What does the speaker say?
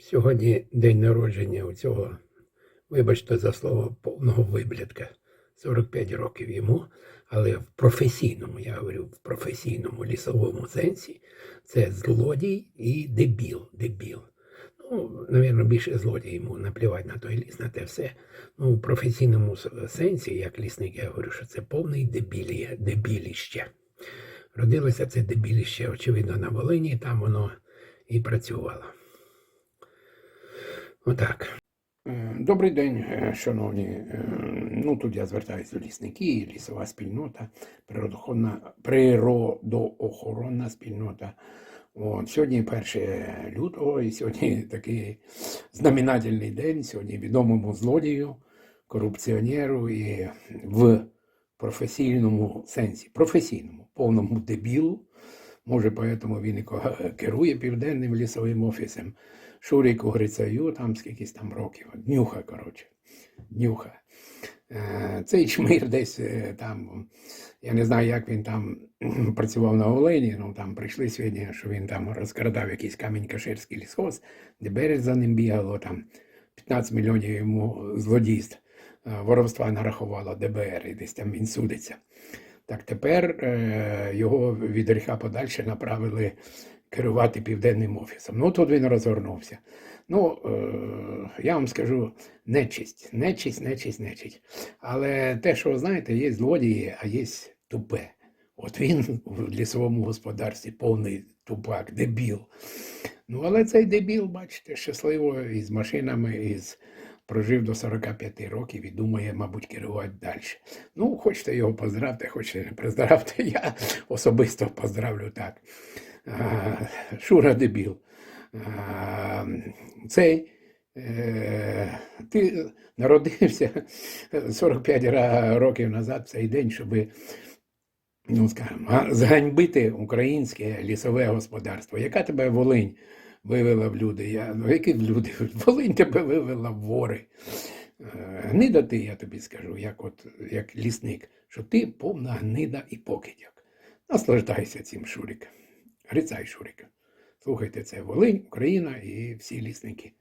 Сьогодні день народження у цього, вибачте за слово, повного виблядка. 45 років йому, але в професійному, я говорю, в професійному лісовому сенсі це злодій і дебіл. дебіл. Ну, навірно, більше злодій йому наплівати на той ліс, на те все. Ну, в професійному сенсі, як лісник, я говорю, що це повний дебілі, дебіліще. Родилося це дебіліще, очевидно, на Волині, там воно і працювало. Отак. Е, Добрий день, е, шановні. Е, Ну, тут я звертаюся до лісники, лісова спільнота, природоохоронна, природоохоронна спільнота. От, сьогодні 1 лютого, і сьогодні такий знаменательний день. Сьогодні відомому злодію, корупціонеру і в професійному сенсі, професійному, повному дебілу. Може, поэтому він і керує південним лісовим офісом. Шуріку Грицаю, там скількись там років. Днюха, коротше. Днюха. Е, Цей чмир десь е, там, я не знаю, як він там працював на Олені, ну там прийшли свідчення, що він там розкрадав якийсь камінь-каширський лісхоз, ДБР за ним бігало, там 15 мільйонів йому злодійств, е, воровства нарахувало ДБР, і десь там він судиться. Так тепер е, його від гріха подальше направили керувати південним офісом. Ну тут він розгорнувся. Ну, е, я вам скажу нечисть, нечисть, нечисть, нечисть. Але те, що знаєте, є злодії, а є тупе. От він в лісовому господарстві повний тупак, дебіл. Ну, але цей дебіл, бачите, щасливо із машинами, із прожив до 45 років і думає, мабуть, керувати далі. Ну, хочете його поздравте, хочете не поздравте, я особисто поздравлю так. Шура дебіл. Цей е, ти народився 45 років назад в цей день, щоб, ну скажімо, зганьбити українське лісове господарство. Яка тебе Волинь вивела в люди? Я, ну, які в люди? Волинь тебе вивела в вори. Е, Гнида ти, я тобі скажу, як, от, як лісник, що ти повна гнида і покидьок. Наслаждайся цим, Шурик. Грицай, Шурик. Слухайте, це Волинь, Україна і всі лісники.